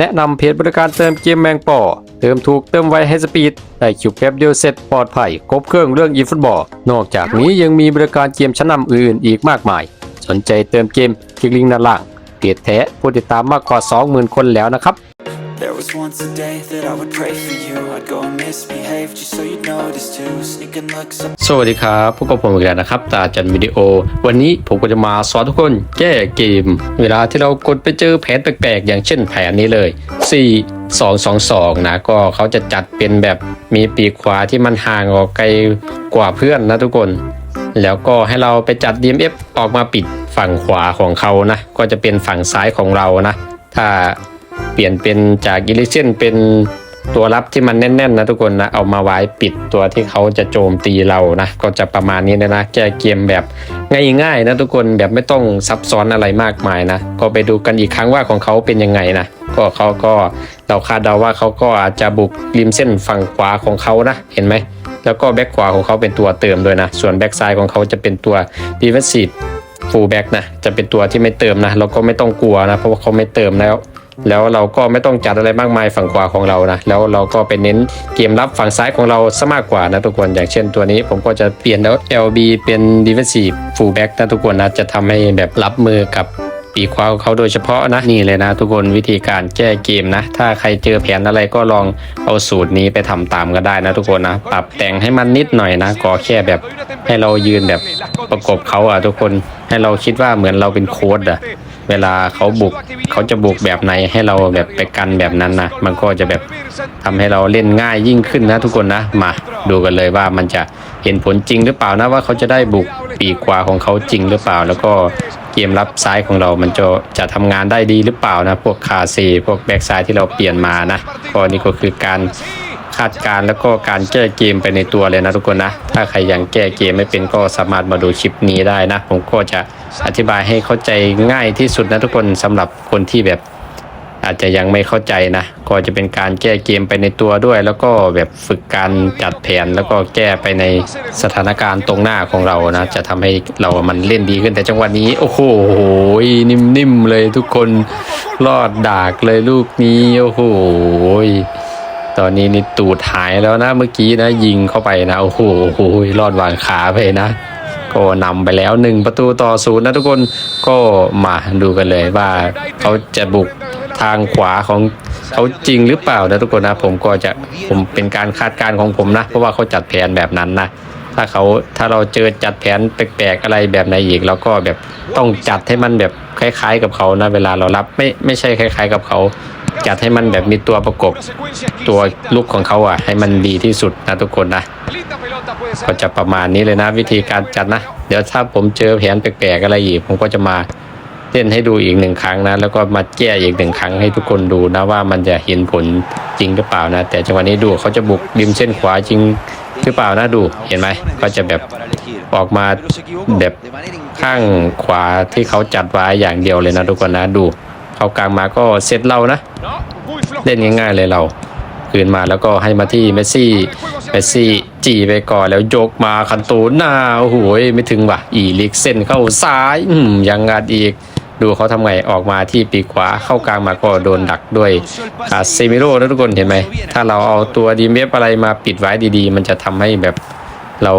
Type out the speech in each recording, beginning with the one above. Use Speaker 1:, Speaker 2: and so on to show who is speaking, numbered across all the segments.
Speaker 1: แนะนำเพจบริการเติมเกมแมงป่อ เติมถูกเติมไวให้สปีด ได้คิวแป๊บเดียวเสร็จปลอดภัยครบเครื่องเรื่องอีฟุตบอล นอกจากนี้ยังมีบริการเกมชั้นนำอื่นๆอีกมากมาย สนใจเติมเกมคลิกลิงก์ด้านล่างเพจแท้ผู้ติดตามมากกว่า 20,000 คนแล้วนะครับ
Speaker 2: There was once a day that I would pray for you I'd go and misbehave just so you'd notice too Sneaking looks up
Speaker 1: สวัสดีครับพบกับผมอีกแล้วนะครับ ตาจันวิดีโอ วันนี้ผมก็จะมาสอนทุกคนแก้เกม เวลาที่เรากดไปเจอแผนแปลกๆ อย่างเช่นแผนนี้เลย 4 2 2 2 นะ ก็เขาจะจัดเป็นแบบมีปีกขวาที่มันห่างออกไกลกว่าเพื่อนนะทุกคน แล้วก็ให้เราไปจัด DMF ออกมาปิดฝั่งขวาของเขานะ ก็จะเป็นฝั่งซ้ายของเรานะ ถ้า เปลี่ยนเป็นจากอิลิเซนเป็นตัวรับที่มันแน่นๆนะทุกคนนะเอามาไว้ปิดตัวที่เขาจะโจมตีเรานะก็จะประมาณนี้นะนะแก้เกมแบบง่ายๆนะทุกคนแบบไม่ต้องซับซ้อนอะไรมากมายนะก็ไปดูกันอีกครั้งว่าของเขาเป็นยังไงนะก็เขาก็เราคาดเดาว่าเขาก็อาจจะบุกริมเส้นฝั่งขวาของเขานะเห็นไหมแล้วก็แบ็กขวาของเขาเป็นตัวเติมด้วยนะส่วนแบ็กซ้ายของเขาจะเป็นตัว defensive full back นะจะเป็นตัวที่ไม่เติมนะเราก็ไม่ต้องกลัวนะเพราะว่าเขาไม่เติมแล้ว แล้วเราก็ไม่ต้องจัดอะไรมากมายฝั่งขวาของเรานะ แล้วเราก็ไปเน้นเกมรับฝั่งซ้ายของเราซะมากกว่านะทุกคน อย่างเช่นตัวนี้ผมก็จะเปลี่ยนแล้ว LB เป็น defensive full back นะทุกคนนะ จะทำให้แบบรับมือกับปีกขวาของเขาโดยเฉพาะนะนี่เลยนะ ทุกคนวิธีการแก้เกมนะ ถ้าใครเจอแผนอะไรก็ลองเอาสูตรนี้ไปทำตามก็ได้นะ ทุกคนนะ ปรับแต่งให้มันนิดหน่อยนะก็แค่แบบให้เรายืนแบบประกบเขาอะทุกคนให้เราคิดว่าเหมือนเราเป็นโค้ดอะ เวลาเขาบุกเขาจะบุกแบบไหนให้เราแบบไปกันแบบนั้นนะมันก็จะแบบทำให้เราเล่นง่ายยิ่งขึ้นนะทุกคนนะมาดูกันเลยว่ามันจะเห็นผลจริงหรือเปล่านะว่าเขาจะได้บุกปีกขวาของเขาจริงหรือเปล่า แล้วก็เกมรับซ้ายของเรามันจะจะทำงานได้ดีหรือเปล่านะ พวกคาซีพวกแบ็กซ้ายที่เราเปลี่ยนมานะก็นี่ก็คือการ คาดการ์แล้วก็การแก้เกมไปในตัวเลยนะทุกคนนะ ถ้าใครยังแก้เกมไม่เป็นก็สามารถมาดูคลิปนี้ได้นะ ผมก็จะอธิบายให้เข้าใจง่ายที่สุดนะทุกคนสำหรับคนที่แบบ อาจจะยังไม่เข้าใจนะ ก็จะเป็นการแก้เกมไปในตัวด้วย แล้วก็แบบฝึกการจัดแผนแล้วก็แก้ไปในสถานการณ์ตรงหน้าของเรานะ จะทำให้เรามันเล่นดีขึ้นแต่จังหวะนี้ โอ้โหนิ่มๆเลยทุกคนรอดดากเลยลูกนี้โอ้โห ตอนนี้นี่ตูดหายแล้วนะ เมื่อกี้นะ ยิงเข้าไปนะโอ้โหรอดวางขาไปนะ ก็นำไปแล้วหนึ่งประตูต่อศูนย์นะทุกคนก็มาดูกันเลยว่าเขาจะบุกทางขวาของเขาจริงหรือเปล่านะทุกคนนะ ผมก็จะผมเป็นการคาดการณ์ของผมนะ เพราะว่าเขาจัดแผนแบบนั้นนะถ้าเขาถ้าเราเจอจัดแผนแปลกๆอะไรแบบไหนอีกเราก็แบบต้องจัดให้มันแบบคล้าย ๆ กับเขานะ เวลาเรารับไม่ไม่ใช่คล้าย ๆ กับเขา จัดให้มันแบบมีตัวประกบตัวลุกของเขาอะ ให้มันดีที่สุดนะทุกคนนะ ก็จะประมาณนี้เลยนะ วิธีการจัดนะ เดี๋ยวถ้าผมเจอแผนแปลกๆอะไรอีก ผมก็จะมาเล่นให้ดูอีกหนึ่งครั้งนะ แล้วก็มาแก้อีกหนึ่งครั้งให้ทุกคนดูนะว่ามันจะเห็นผลจริงหรือเปล่านะ แต่จังหวะนี้ดูเขาจะบุกริมเส้นขวาจริงหรือเปล่านะดูเห็นไหมก็จะแบบออกมาแบบข้างขวาที่เขาจัดไว้อย่างเดียวเลยนะทุกคนนะดู เขากลางมาก็เซตเรานะ เล่นง่ายๆเลยเราคืนมาแล้วก็ให้มาที่เมสซี่ เมสซี่จีไปก่อนแล้วยกมาคันตูนหน้าโอ้โหไม่ถึงว่ะ อีลิกเส้นเข้าซ้ายอืมยังงัดอีกดูเขาทำไงออกมาที่ปีกขวาเข้ากลางมาก็โดนดักด้วยคาเซมิโร่นะทุกคนเห็นไหม ถ้าเราเอาตัวดีเมฟอะไรมาปิดไว้ดีๆ มันจะทำให้แบบเรา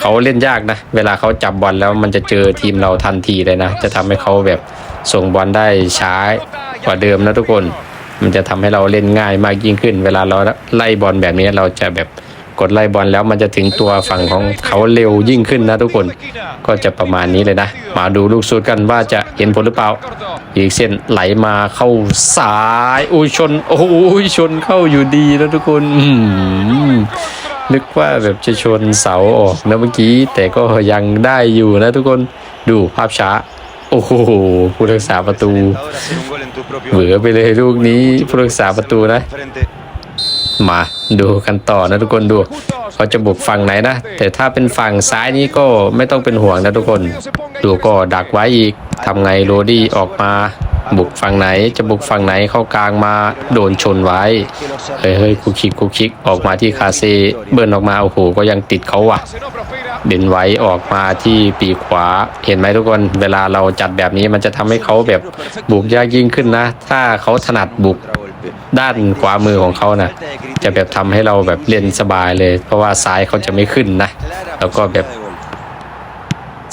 Speaker 1: เขาเล่นยากนะ เวลาเขาจับบอลแล้วมันจะเจอทีมเราทันทีเลยนะ จะทำให้เขาแบบ ส่งบอลได้ช้ากว่าเดิมนะทุกคน มันจะทำให้เราเล่นง่ายมากยิ่งขึ้น เวลาเราไล่บอลแบบนี้เราจะแบบกดไล่บอลแล้วมันจะถึงตัวฝั่งของเขาเร็วยิ่งขึ้นนะทุกคน ก็จะประมาณนี้เลยนะ มาดูลูกสูตรกันว่าจะเห็นผลหรือเปล่า อีกเส้นไหลมาเข้าซ้ายอุ้ยชน โอ้ยชนเข้าอยู่ดีนะทุกคนอืนึกว่าแบบจะชนเสาออกนะเมื่อกี้ แต่ก็ยังได้อยู่นะทุกคนดูภาพช้า โอ้โหผู้รักษาประตูเหวอไปเลยลูกนี้ผู้รักษาประตูนะ มาดูกันต่อนะทุกคนดู เขาจะบุกฝั่งไหนนะ แต่ถ้าเป็นฝั่งซ้ายนี้ก็ไม่ต้องเป็นห่วงนะทุกคน ดูก็ดักไว้อีกทำไงโรดี้ออกมาบุกฝั่งไหนจะบุกฝั่งไหนเข้ากลางมาโดนชนไว้ เฮ้ยเฮ้ยคุกคิกคุกคิกออกมาที่คาเซเบิร์นออกมาโอ้โหก็ยังติดเขาว่ะ เบนไว้ออกมาที่ปีกขวา เห็นไหมทุกคน เวลาเราจัดแบบนี้มันจะทำให้เขาแบบบุกยากยิ่งขึ้นนะ ถ้าเขาถนัดบุกด้านขวามือของเขานะจะแบบทำให้เราแบบเล่นสบายเลย เพราะว่าซ้ายเขาจะไม่ขึ้นนะ แล้วก็แบบ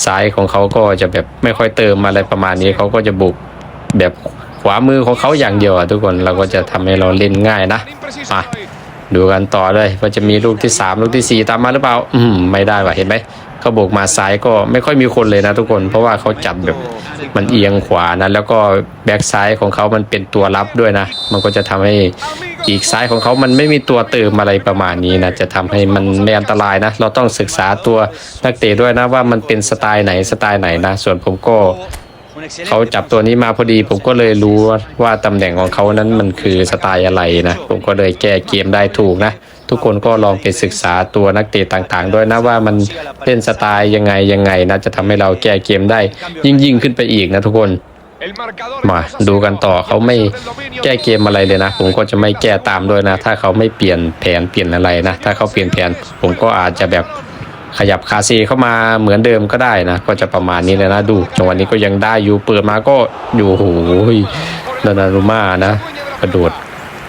Speaker 1: ซ้ายของเขาก็จะแบบไม่ค่อยเติมอะไรประมาณนี้เขาก็จะบุกแบบขวามือของเขาอย่างเดียวอะทุกคนเราก็จะทำให้เราเล่นง่ายนะมา ดูกันต่อเลยว่าจะมีลูกที่สามลูกที่สี่ตามมาหรือเปล่า อืมไม่ได้ว่ะเห็นไหมเขาโบกมาซ้ายก็ไม่ค่อยมีคนเลยนะทุกคน เพราะว่าเขาจับแบบมันเอียงขวานะแล้วก็แบ็กซ้ายของเขามันเป็นตัวรับด้วยนะ มันก็จะทำให้อีกซ้ายของเขามันไม่มีตัวเติมอะไรประมาณนี้นะจะทำให้มันไม่อันตรายนะ เราต้องศึกษาตัวนักเตะด้วยนะว่ามันเป็นสไตล์ไหนสไตล์ไหนนะ ส่วนผมก็ เขาจับตัวนี้มาพอดี ผมก็เลยรู้ว่าตำแหน่งของเขานั้นมันคือสไตล์อะไรนะ ผมก็เลยแก้เกมได้ถูกนะ ทุกคนก็ลองไปศึกษาตัวนักเตะต่างๆ ด้วยนะว่ามันเล่นสไตล์ยังไงยังไงนะจะทำให้เราแก้เกมได้ ยิ่งยิ่งๆขึ้นไปอีกนะทุกคนมาดูกันต่อเขาไม่แก้เกมอะไรเลยนะ ผมก็จะไม่แก้ตามด้วยนะ ถ้าเขาไม่เปลี่ยนแผนเปลี่ยนอะไรนะ ถ้าเขาเปลี่ยนแผน ผมก็อาจจะแบบ ขยับคาซีเข้ามาเหมือนเดิมก็ได้นะ ก็จะประมาณนี้เลยนะดูจังหวะนี้ก็ยังได้อยู่เปิดมาก็อยู่โอ้โหดานารุมานะ กระโดด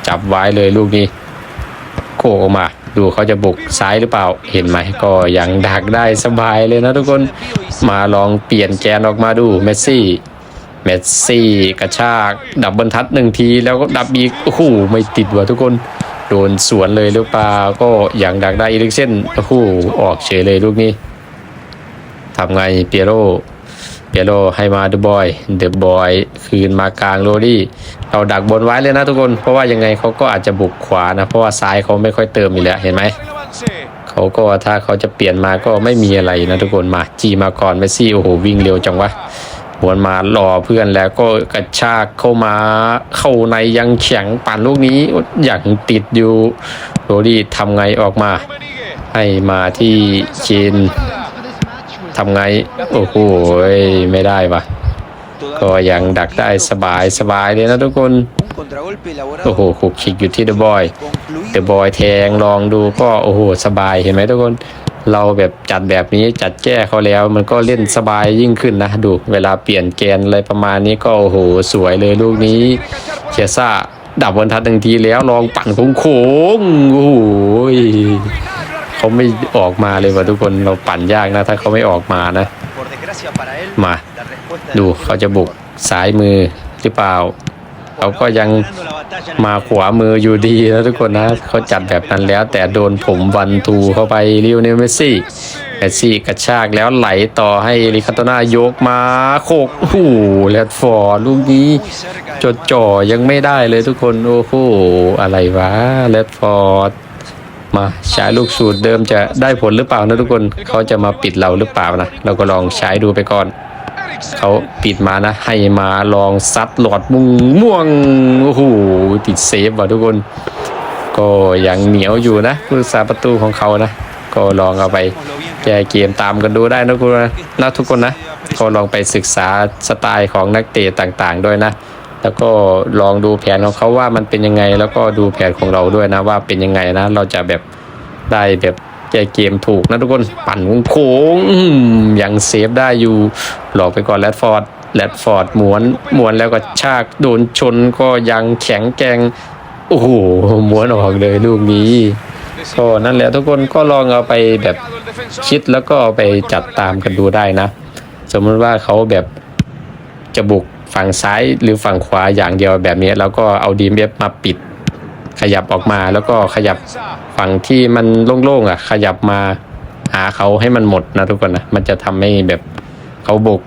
Speaker 1: จับไว้เลยลูกนี้ โคกออกมา ดูเขาจะบุกซ้ายหรือเปล่าเห็นไหมก็ยังดักได้สบายเลยนะทุกคนมาลองเปลี่ยนแกนออกมาดูเมสซี่เมสซี่กระชากดับบรรทัดหนึ่งทีแล้วก็ดับอีกโอ้โหไม่ติดว่ะทุกคน โดนสวนเลยหรือเปล่าก็อย่างดักได้อีลิกเส้นโอ้โหออกเฉยเลยลูกนี้ทำไงเปียโรเปียโรให้มาเดอะบอยเดอะบอยคืนมากลางโรดี้เราดักบนไว้เลยนะทุกคน เพราะว่ายังไงเขาก็อาจจะบุกขวานะ เพราะว่าซ้ายเขาไม่ค่อยเติมอยู่แล้วเห็นไหมเขาก็ถ้าเขาจะเปลี่ยนมาก็ไม่มีอะไรนะทุกคนมาจีมาก่อนเมสซี่โอ้โหวิ่งเร็วจังวะ หวนมารอเพื่อนแล้วก็กระชากเข้ามาเข้าในยังแข็งปั่นลูกนี้อย่างติดอยู่โรดี้ทำไงออกมา ให้มาที่เชนทำไง โอ้โหไม่ได้วะก็ยังดักได้สบายสบายเลยนะทุกคน โอ้โหขุกคิกอยู่ที่เดอะบอยเดอะบอยแทงลองดูก็โอ้โหสบายเห็นไหมทุกคน เราแบบจัดแบบนี้จัดแก้เขาแล้ว มันก็เล่นสบายยิ่งขึ้นนะดูเวลาเปลี่ยนแกนอะไรประมาณนี้ก็โอ้โหสวยเลยลูกนี้เชียซ่าดับบนทัดหนึ่งทีแล้วลองปั่นโค้งๆโอ้โหเขาไม่ออกมาเลยว่ะทุกคนเราปั่นยากนะ ถ้าเขาไม่ออกมานะ มา ดูเขาจะบุกซ้ายมือหรือเปล่า เขาก็ยังมาขวามืออยู่ดีนะทุกคนนะเขาจัดแบบนั้นแล้ว แต่โดนผมวันทูเข้าไปลิโอเนลเมสซี่เมสซี่กระชากแล้วไหลต่อให้ริคาโตนายกมาโคกโอ้โหแรดฟอร์ลูกนี้จดจ่อยังไม่ได้เลยทุกคนโอ้โหอะไรวะแรดฟอร์ดมาใช้ลูกสูตรเดิมจะได้ผลหรือเปล่านะทุกคนเขาจะมาปิดเราหรือเปล่านะเราก็ลองใช้ดูไปก่อน เขาปิดมานะ ให้มาลองซัดหลอดมุงม่วงโอ้โหติดเซฟว่ะทุกคน ก็ยังเหนียวอยู่นะผู้สาประตูของเขานะ ก็ลองเอาไปแก้เกมตามกันดูได้นะทุกคนนะนะทุกคนนะก็ลองไปศึกษาสไตล์ของนักเตะต่างๆ ด้วยนะ แล้วก็ลองดูแผนของเขาว่ามันเป็นยังไง แล้วก็ดูแผนของเราด้วยนะว่าเป็นยังไงนะ เราจะแบบได้แบบ แก้เกมถูกนะทุกคนปั่นโค้งยังเซฟได้อยู่ หลอกไปก่อนแรดฟอร์ดแรดฟอร์ดหมวนหมวนแล้วก็ชากโดนชนก็ยังแข็งแกร่งโอ้โหหมวนออกเลยลูกนี้ก็นั่นแหละทุกคนก็ลองเอาไปแบบคิดแล้วก็ไปจัดตามกันดูได้นะ สมมติว่าเขาแบบจะบุกฝั่งซ้ายหรือฝั่งขวาอย่างเดียวแบบนี้ แล้วก็เอาดีเอฟมาปิด ขยับออกมาแล้วก็ขยับฝั่งที่มันโล่งๆอะ ขยับมาหาเขาให้มันหมดนะทุกคนนะมันจะทำให้แบบเขาบุก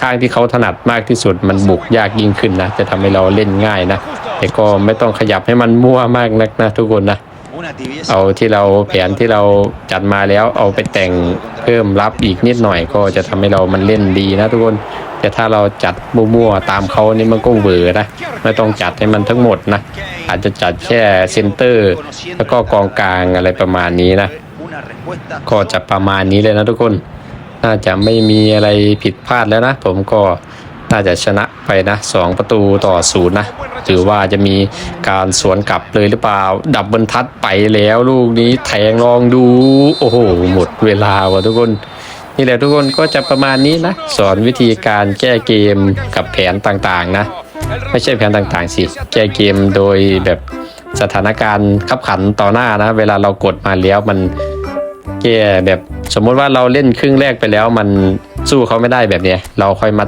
Speaker 1: ข้างที่เขาถนัดมากที่สุด มันบุกยากยิ่งขึ้นนะจะทำให้เราเล่นง่ายนะแต่ก็ไม่ต้องขยับให้มันมั่วมากนักนะทุกคนนะ เอาที่เราแผนที่เราจัดมาแล้วเอาไปแต่งเพิ่มรับอีกนิดหน่อยก็จะทำให้เรามันเล่นดีนะทุกคน แต่ถ้าเราจัดมั่วๆตามเขานี่มันก็เวอร์นะไม่ต้องจัดให้มันทั้งหมดนะ อาจจะจัดแค่เซนเตอร์ แล้วก็กองกลางอะไรประมาณนี้นะก็จะประมาณนี้เลยนะทุกคน น่าจะไม่มีอะไรผิดพลาดแล้วนะ ผมก็ น่าจะชนะไปนะสองประตูต่อศูนย์นะหรือว่าจะมีการสวนกลับเลยหรือเปล่า ดับบรรทัดไปแล้วลูกนี้แทงลองดู โอ้โห หมดเวลาว่ะทุกคนนี่แหละทุกคนก็จะประมาณนี้นะ สอนวิธีการแก้เกมกับแผนต่างๆนะ ไม่ใช่แผนต่างๆสิ แก้เกมโดยแบบสถานการณ์ขับขันต่อหน้านะ เวลาเรากดมาแล้วมันแก้แบบสมมติว่าเราเล่นครึ่งแรกไปแล้วมันสู้เขาไม่ได้แบบเนี้ยเราค่อยมา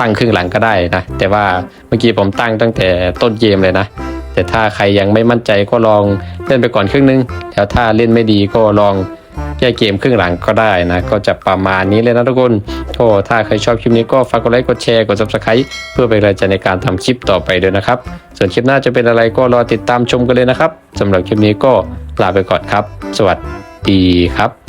Speaker 1: ตั้งครึ่งหลังก็ได้นะ แต่ว่าเมื่อกี้ผมตั้งตั้งแต่ต้นเกมเลยนะ แต่ถ้าใครยังไม่มั่นใจก็ลองเล่นไปก่อนครึ่งนึงแล้วถ้าเล่นไม่ดีก็ลองแก้เกมครึ่งหลังก็ได้นะ ก็จะประมาณนี้เลยนะทุกคนโอ้ถ้าใครชอบคลิปนี้ก็ฝากกดไลค์กดแชร์กด subscribe เพื่อเป็นกำลังใจในการทำคลิปต่อไปด้วยนะครับ ส่วนคลิปหน้าจะเป็นอะไรก็รอติดตามชมกันเลยนะครับสำหรับคลิปนี้ก็ลาไปก่อนครับ สวัสดีครับ